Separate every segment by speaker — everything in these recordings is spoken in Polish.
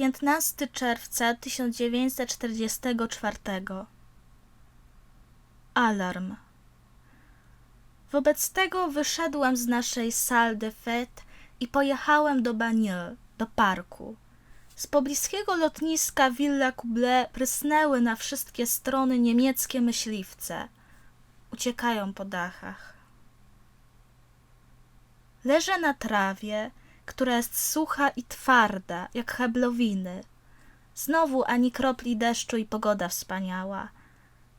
Speaker 1: Piętnasty czerwca 1944 Alarm. Wobec tego wyszedłem z naszej salle de fête i pojechałem do Bagneux, do parku. Z pobliskiego lotniska Villa Couble prysnęły na wszystkie strony niemieckie myśliwce. Uciekają po dachach. Leżę na trawie, która jest sucha i twarda, jak heblowiny. Znowu ani kropli deszczu i pogoda wspaniała.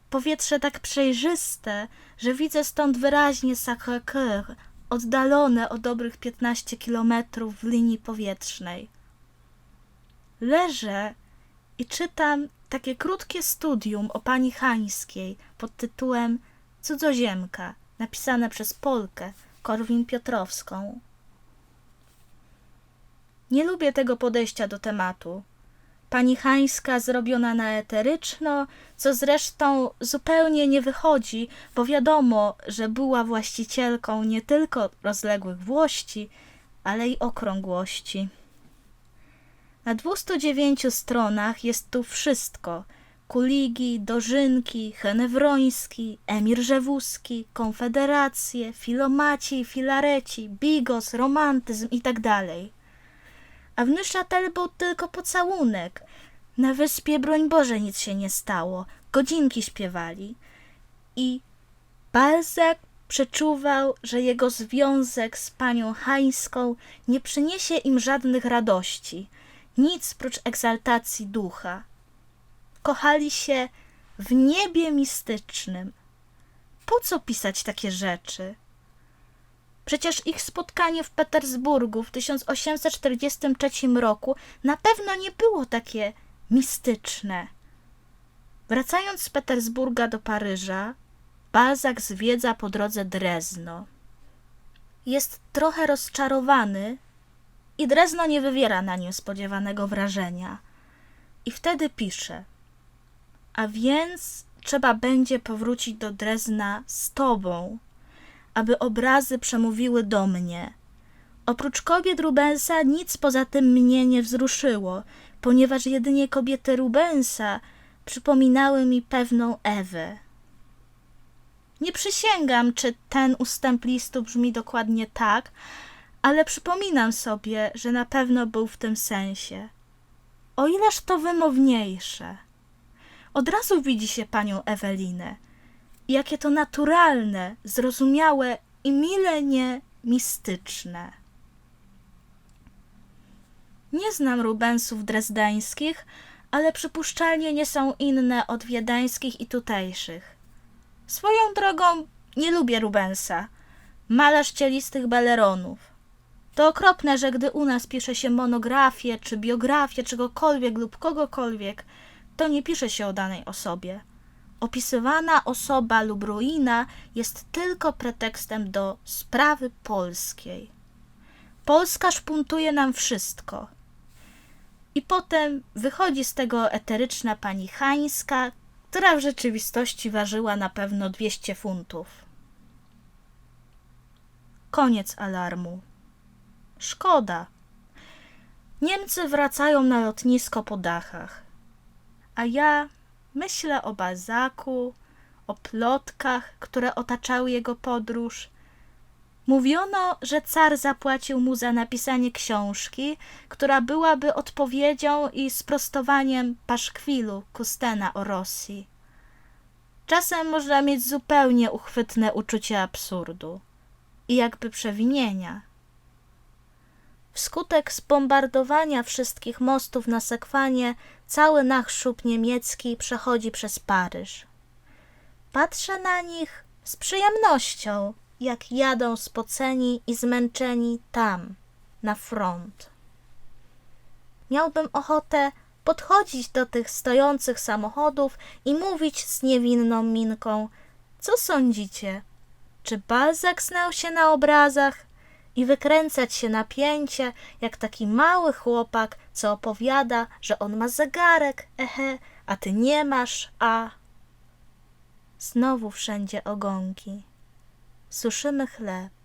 Speaker 1: Powietrze tak przejrzyste, że widzę stąd wyraźnie Sacré-Cœur, oddalone o dobrych 15 kilometrów w linii powietrznej. Leżę i czytam takie krótkie studium o pani Hańskiej pod tytułem Cudzoziemka, napisane przez Polkę Korwin-Piotrowską. Nie lubię tego podejścia do tematu. Pani Hańska zrobiona na eteryczno, co zresztą zupełnie nie wychodzi, bo wiadomo, że była właścicielką nie tylko rozległych włości, ale i okrągłości. Na 209 stronach jest tu wszystko. Kuligi, Dożynki, Henewroński, Emir Rzewuski, Konfederacje, Filomaci, Filareci, Bigos, romantyzm i tak a w Neuchâtel był tylko pocałunek. Na wyspie, broń Boże, nic się nie stało. Godzinki śpiewali. I Balzac przeczuwał, że jego związek z panią Hańską nie przyniesie im żadnych radości, nic prócz egzaltacji ducha. Kochali się w niebie mistycznym. Po co pisać takie rzeczy? Przecież ich spotkanie w Petersburgu w 1843 roku na pewno nie było takie mistyczne. Wracając z Petersburga do Paryża, Balzak zwiedza po drodze Drezno. Jest trochę rozczarowany i Drezno nie wywiera na nim spodziewanego wrażenia. I wtedy pisze: A więc trzeba będzie powrócić do Drezna z tobą, aby obrazy przemówiły do mnie. Oprócz kobiet Rubensa nic poza tym mnie nie wzruszyło, ponieważ jedynie kobiety Rubensa przypominały mi pewną Ewę. Nie przysięgam, czy ten ustęp listu brzmi dokładnie tak, ale przypominam sobie, że na pewno był w tym sensie. O ileż to wymowniejsze. Od razu widzi się panią Ewelinę jakie to naturalne, zrozumiałe i mile nie mistyczne. Nie znam Rubensów drezdańskich, ale przypuszczalnie nie są inne od wiedeńskich i tutejszych. Swoją drogą nie lubię Rubensa, malarz cielistych beleronów. To okropne, że gdy u nas pisze się monografię, czy biografię czegokolwiek lub kogokolwiek, to nie pisze się o danej osobie opisywana osoba lub ruina jest tylko pretekstem do sprawy polskiej. Polska szpuntuje nam wszystko. I potem wychodzi z tego eteryczna pani Hańska, która w rzeczywistości ważyła na pewno 200 funtów. Koniec alarmu. Szkoda. Niemcy wracają na lotnisko po dachach, a ja Myślę o Balzaku, o plotkach, które otaczały jego podróż. Mówiono, że car zapłacił mu za napisanie książki, która byłaby odpowiedzią i sprostowaniem paszkwilu Kustena o Rosji. Czasem można mieć zupełnie uchwytne uczucie absurdu i jakby przewinienia. Wskutek zbombardowania wszystkich mostów na Sekwanie cały nachszub niemiecki przechodzi przez Paryż. Patrzę na nich z przyjemnością, jak jadą spoceni i zmęczeni tam, na front. Miałbym ochotę podchodzić do tych stojących samochodów i mówić z niewinną minką: Co sądzicie? Czy Balzak znał się na obrazach? I wykręcać się napięcie, jak taki mały chłopak, co opowiada, że on ma zegarek, ehe, a ty nie masz, a. Znowu wszędzie ogonki. Suszymy chleb.